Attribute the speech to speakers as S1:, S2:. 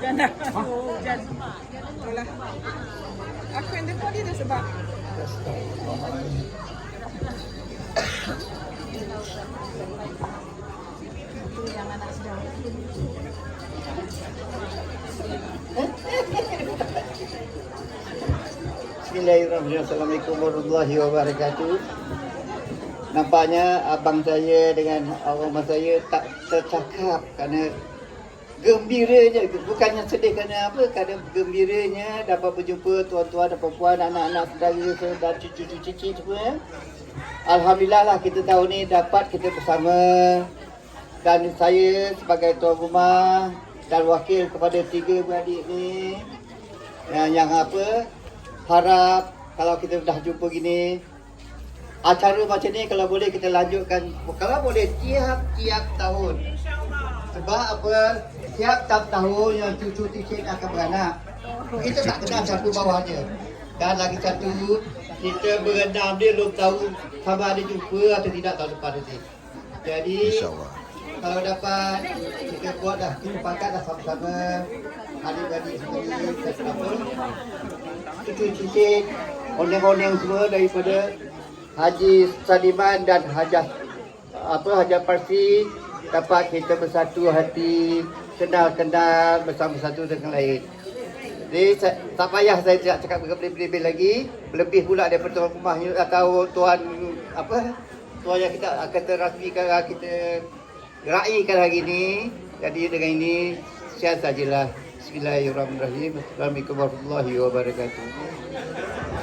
S1: hujan dah. Hujan. Itulah. Aku yang depan dia dah sebab.
S2: Bismillahirrahmanirrahim. Assalamualaikum warahmatullahi wabarakatuh. Nampaknya abang saya dengan awak saya tak tercakap kerana gembiranya. Bukannya sedih kerana apa? Kerana gembiranya dapat berjumpa tuan-tuan dan puan anak-anak saudara dan cucu-cucu semua Alhamdulillah lah kita tahun ni dapat kita bersama dan saya sebagai tuan rumah dan wakil kepada tiga beradik ni yang, yang apa harap kalau kita dah jumpa gini acara macam ni kalau boleh kita lanjutkan kalau boleh tiap-tiap tahun sebab apa tiap-tiap tahun yang cucu titik akan beranak. Kita tak kenal satu bawah dia dan lagi satu kita berenam dia belum tahu sama ada jumpa atau tidak tahun depan nanti. Jadi kalau dapat kita buat dah kita pakat dah sama-sama. Adik-adik sendiri apa. Cucu-cucu oneng-oneng semua daripada Haji Saliman dan Hajah apa Hajah Parsi dapat kita bersatu hati kenal-kenal bersama satu dengan lain. Jadi saya, tak payah saya tidak cakap lebih-lebih lagi lebih pula daripada tuan rumah atau tuan apa tuan yang kita akan terasmikan kita raikan hari ini. Jadi dengan ini sekian sajalah. Bismillahirrahmanirrahim. Assalamualaikum warahmatullahi wabarakatuh.